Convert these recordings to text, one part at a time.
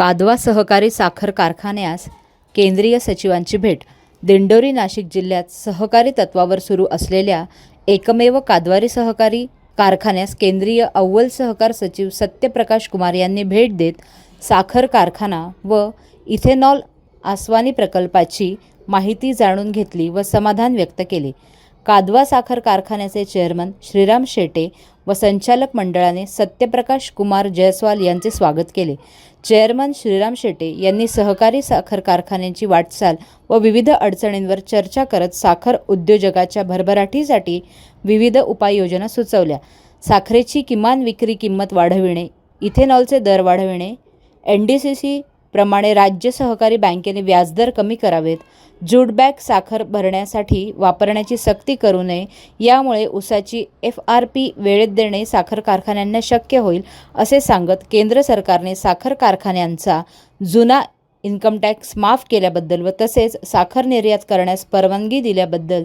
कादवा सहकारी साखर कारखान्यास केंद्रीय सचिवांची भेट. दिंडोरी नाशिक जिल्ह्यात सहकारी तत्वावर सुरू असलेल्या एकमेव कादवारी सहकारी कारखान्यास केंद्रीय अव्वल सहकार सचिव सत्यप्रकाश कुमार यांनी भेट देत साखर कारखाना व इथेनॉल आसवानी प्रकल्पाची माहिती जाणून घेतली व समाधान व्यक्त केले. कादवा साखर कारखान्याचे चेअरमन श्रीराम शेटे व संचालक मंडळाने सत्यप्रकाश कुमार जयस्वाल यांचे स्वागत केले. चेअरमन श्रीराम शेटे यांनी सहकारी साखर कारखान्यांची वाटचाल व विविध अडचणींवर चर्चा करत साखर उद्योजकाच्या भरभराटीसाठी विविध उपाययोजना सुचवल्या. साखरेची किमान विक्री किंमत वाढविणे इथेनॉलचे दर वाढविणे एन डी सी सी प्रमाणे राज्य सहकारी बँकेने व्याजदर कमी करावेत. जूट बॅग साखर भरण्यासाठी वापरण्याची सक्ती करू नये. यामुळे ऊसाची एफ आर पी वेळेत देणे साखर कारखान्यांना शक्य होईल असे सांगत केंद्र सरकारने साखर कारखान्यांचा जुना इन्कम टॅक्स माफ केल्याबद्दल व तसेच साखर निर्यात करण्यास परवानगी दिल्याबद्दल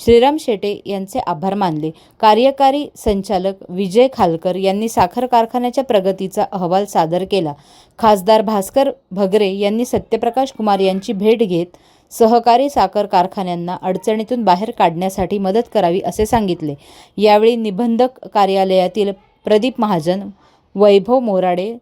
श्रीराम शेटे यांचे आभार मानले. कार्यकारी संचालक विजय खालकर यांनी साखर कारखान्याच्या प्रगतीचा अहवाल सादर केला. खासदार भास्कर भगरे यांनी सत्यप्रकाश कुमार यांची भेट घेत सहकारी साखर कारखान्यांना अडचणीतून बाहेर काढण्यासाठी मदत करावी असे सांगितले. यावेळी निबंधक कार्यालयातील प्रदीप महाजन वैभव मोराडे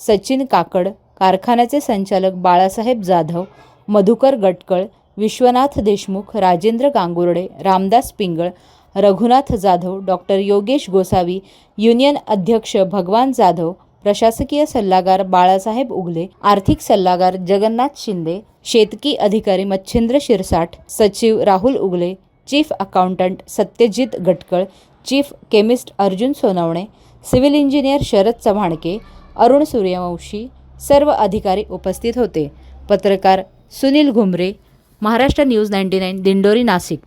सचिन काकड कारखान्याचे संचालक बाळासाहेब जाधव मधुकर गटकळ विश्वनाथ देशमुख राजेंद्र गांगुर्डे रामदास पिंगळ रघुनाथ जाधव डॉक्टर योगेश गोसावी युनियन अध्यक्ष भगवान जाधव प्रशासकीय सल्लागार बाळासाहेब उगले आर्थिक सल्लागार जगन्नाथ शिंदे शेतकी अधिकारी मच्छिंद्र शिरसाट सचिव Rahul Ugle chief accountant Satyajit Gatkal chief chemist Arjun Sonawane civil engineer Sharad Chavhanke Arun Suryavanshi सर्व अधिकारी उपस्थित होते. पत्रकार Sunil Ghumre Maharashtra news ninety nine Dindori Nashik.